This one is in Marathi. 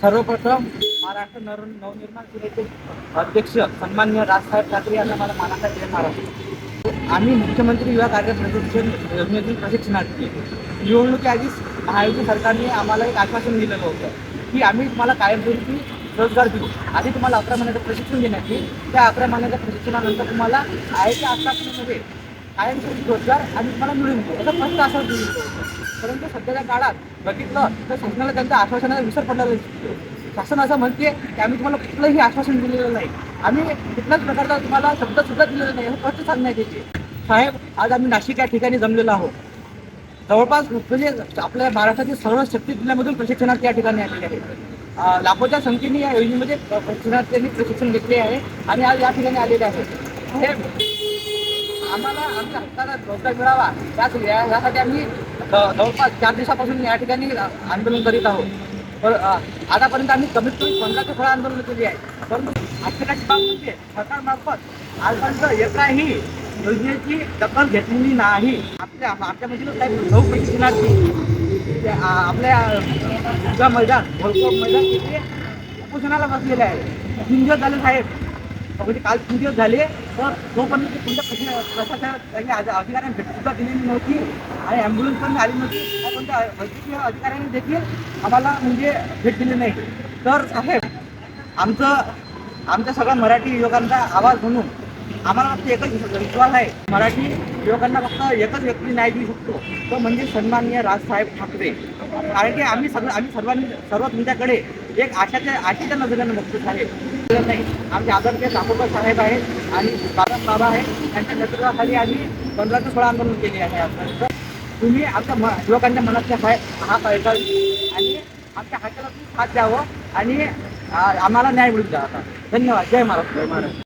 सर्वप्रथम महाराष्ट्र नर नवनिर्माण सेनेचे अध्यक्ष सन्मान्य राजसाहेब ठाकरे यांना मला मानाचा देणार आहे. आम्ही मुख्यमंत्री युवा कार्य प्रशिक्षण योजनेतील प्रशिक्षणार्थी निवडणुकीआधीच महायुती सरकारने आम्हाला एक आश्वासन दिलेलं होतं की आम्ही तुम्हाला कायमस्वरूपी रोजगार देऊ. आधी तुम्हाला अकरा महिन्याचं प्रशिक्षण देण्यात येईल. त्या अकरा महिन्याच्या प्रशिक्षणानंतर तुम्हाला आयच्या आश्वासनामध्ये कायमस्वरूपी रोजगार आणि तुम्हाला मिळून देऊ असं फक्त आश्वासन दिलं परंतु सध्याच्या काळात बघितलं तर शासनाला त्यांच्या आश्वासनाचा विसर पडलेला दिसतो शासन असं म्हणते की आम्ही तुम्हाला कुठलंही आश्वासन दिलेलं नाही. आम्ही कुठल्याच प्रकारचा तुम्हाला शब्द सुद्धा दिलेला नाही. हे स्पष्ट सांगण्यात येते. साहेब आज आम्ही नाशिक या ठिकाणी जमलेलो आहोत. जवळपास म्हणजे आपल्या महाराष्ट्रातील सर्व शक्ती जिल्ह्यामधून प्रशिक्षणार्थी या ठिकाणी आलेले आहेत. लाखोच्या संख्येने या योजनेमध्ये प्रशिक्षणार्थ्यांनी प्रशिक्षण घेतले आहे आणि आज या ठिकाणी आलेले आहेत. साहेब आम्हाला आमच्या हक्काला रोजगार मिळावा. त्याच यासाठी आम्ही जवळपास चार दिवसापासून या ठिकाणी आंदोलन करीत आहोत. तर आतापर्यंत आम्ही कमीत कमी पंधरा ते सोळा आंदोलन केली आहे. परंतु आश्चर्याची बाब म्हणजे सरकारमार्फत आजपर्यंत एकाही योजनेची दखल घेतलेली नाही. आपल्या आपल्यामधील काही नऊ पैकी ते, आपल्या दुर्गा मैदान भोलकोट मैदान तिथे उपोषणाला बसलेले आहे तीन झाले साहेब. म्हणजे काल तीन दिवस झाले तर जोपर्यंत तुमच्या कोणत्या प्रशासनात काही अधिकाऱ्यांनी भेट सुद्धा दिलेली नव्हती आणि ॲम्ब्युलन्स पण आली नव्हती. कोणत्या वैद्यकीय अधिकाऱ्यांनी देखील आम्हाला म्हणजे भेट दिली नाही. तर साहेब आमचं आमच्या सगळ्या मराठी युवकांचा आवाज म्हणून आम्हाला फक्त एकच विश्वास आहे. मराठी युवकांना फक्त एकच व्यक्ती न्याय देऊ शकतो. तो म्हणजे सन्माननीय राजसाहेब ठाकरे. कारण की आम्ही सगळं आम्ही सर्वांनी सर्व तुमच्याकडे एक आशाच्या आशेच्या नजरेनं बघतो साहेब. नाही. आमचे आदरणीय दामोदर साहेब आहेत आणि बाबा बाबा आहेत. त्यांच्या नेतृत्वाखाली आम्ही पंधरा ते सोळा आंदोलन केले आहे आजपर्यंत. तुम्ही आमच्या म युवकांच्या मनातल्या हाय हा ऐकावी आणि आमच्या हाताला साथ द्यावं आणि आम्हाला न्याय मिळून द्यावा धन्यवाद. जय महाराष्ट्र जय महाराष्ट्र